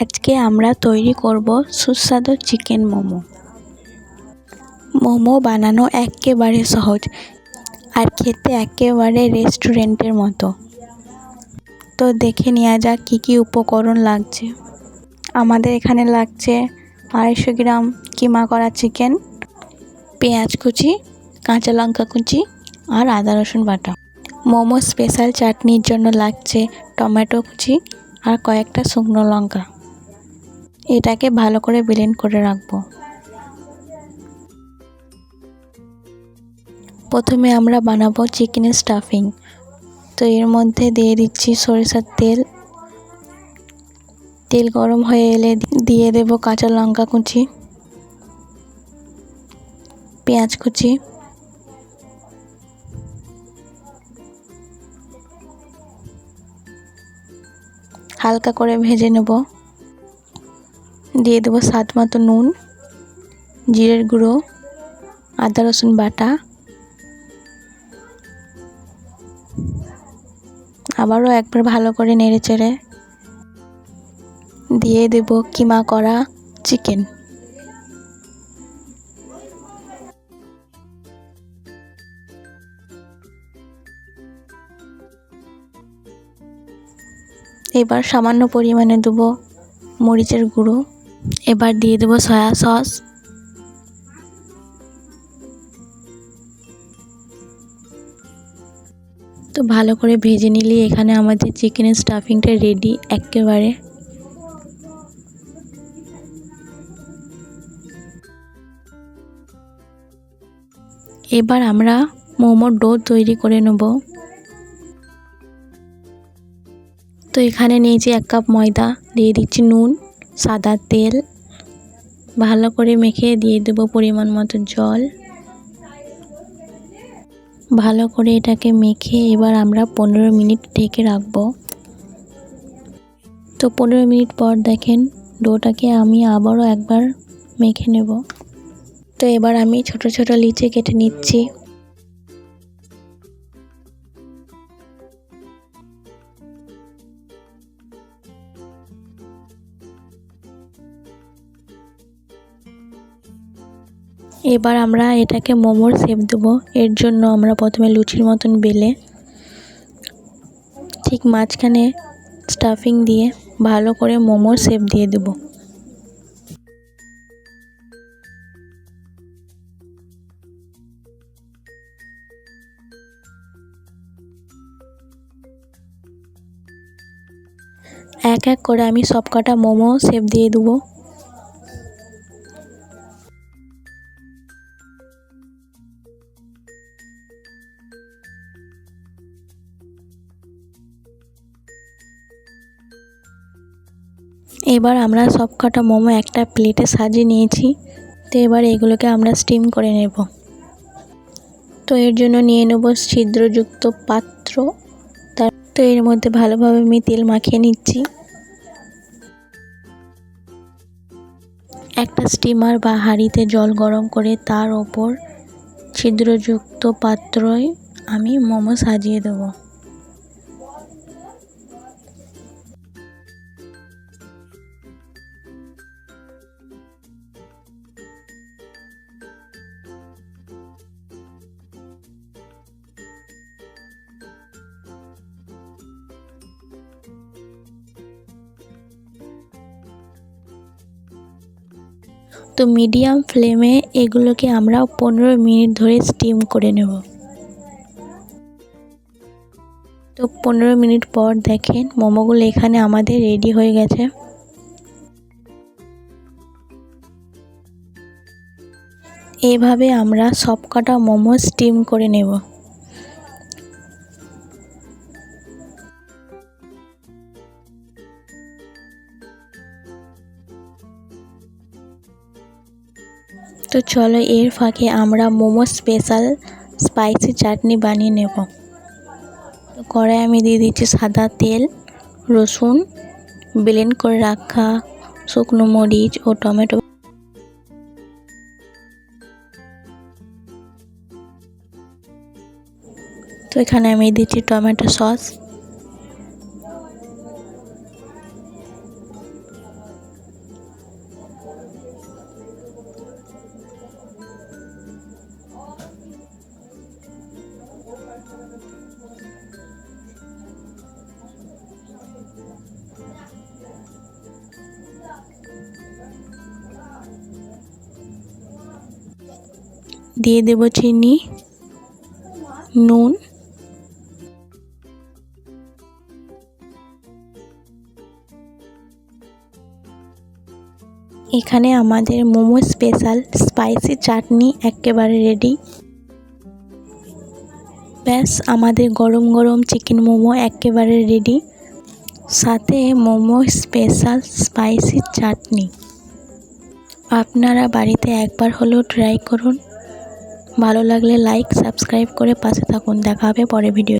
আজকে আমরা তৈরি করব সুস্বাদু চিকেন মোমো। মোমো বানানো একেবারে সহজ আর খেতে একেবারে রেস্টুরেন্টের মতো। তো দেখে নেওয়া যাক কী কী উপকরণ লাগছে। আমাদের এখানে লাগছে আড়াইশো গ্রাম কিমা করা চিকেন, পেঁয়াজ কুচি, কাঁচা লঙ্কা কুচি আর আদা রসুন বাটা। মোমো স্পেশাল চাটনির জন্য লাগছে টমেটো কুচি আর কয়েকটা শুকনো লঙ্কা। এটাকে ভালো করে ব্লেন্ড করে রাখব। প্রথমে আমরা বানাবো চিকেনের স্টাফিং তো এর মধ্যে দিয়ে দিচ্ছি সরিষার তেল। তেল গরম হয়ে এলে দিয়ে দেব কাঁচা লঙ্কা কুচি, পেঁয়াজ কুচি, হালকা করে ভেজে নেব। দিয়ে দেবো স্বাদ মতো নুন, জিরের গুঁড়ো, আদা রসুন বাটা। আবারও একবার ভালো করে নেড়ে চেড়ে দিয়ে দেব কিমা করা চিকেন। এবার সামান্য পরিমাণে দেবো মরিচের গুঁড়ো। এবার দিয়ে দেবো সয়া সস। তো ভালো করে ভেজে নিলে এখানে আমাদের চিকেনের স্টাফিংটা রেডি একেবারে। এবার আমরা মোমোর ডো তৈরি করে নেব। তো এখানে নিয়েছি এক কাপ ময়দা, দিয়ে দিচ্ছি নুন। সাদা তেল, ভালো করে মেখে দিয়ে দেব পরিমাণ মতো জল। ভালো করে এটাকে মেখে এবার আমরা পনেরো মিনিট ঢেকে রাখব। তো পনেরো মিনিট পর দেখেন ডোটাকে আমি আবারও একবার মেখে নেব। তো এবার আমি ছোট ছোট লিচে কেটে নিচ্ছি। এবার আমরা এটাকে মোমোর শেপ দেবো। এর জন্য আমরা প্রথমে লুচির মতন বেলে, ঠিক মাঝখানে স্টাফিং দিয়ে ভালো করে মোমোর শেপ দিয়ে দেবো। এক এক করে আমি সব কটা মোমো শেপ দিয়ে দেবো। এবার আমরা সব কটা মোমো একটা প্লেটে সাজিয়ে নিয়েছি। তো এবার এগুলোকে আমরা স্টিম করে নেব। তো এর জন্য নিয়ে নেব ছিদ্রযুক্ত পাত্র। তার তো এর মধ্যে ভালোভাবে আমি তেল মাখিয়ে নিচ্ছি। একটা স্টিমার বা হাঁড়িতে জল গরম করে তার ওপর ছিদ্রযুক্ত পাত্রয় আমি মোমো সাজিয়ে দেবো। তো মিডিয়াম ফ্লেমে এগুলোকে আমরা পনেরো মিনিট ধরে স্টিম করে নেব। তো পনেরো মিনিট পর দেখেন মোমোগুলো এখানে আমাদের রেডি হয়ে গেছে। এভাবে আমরা সব কটা মোমো স্টিম করে নেব। তো চলো এর ফাঁকে আমরা মোমো স্পেশাল স্পাইসি চাটনি বানিয়ে নেব। কড়াই আমি দিয়ে দিচ্ছি সাদা তেল, রসুন, ব্লেন্ড করে রাখা শুকনো মরিচ ও টমেটো। তো এখানে আমি দিচ্ছি টমেটো সস। দিয়ে দেব চিনি, নুন। এখানে আমাদের মোমো স্পেশাল স্পাইসি চাটনি একেবারে রেডি। ব্যাস, আমাদের গরম গরম চিকেন মোমো একেবারে রেডি। সাথে মোমো স্পেশাল স্পাইসি চাটনি। আপনারা বাড়িতে একবার হলেও ট্রাই করুন। ভালো লাগলে লাইক সাবস্ক্রাইব করে পাশে থাকুন। দেখা হবে পরে ভিডিও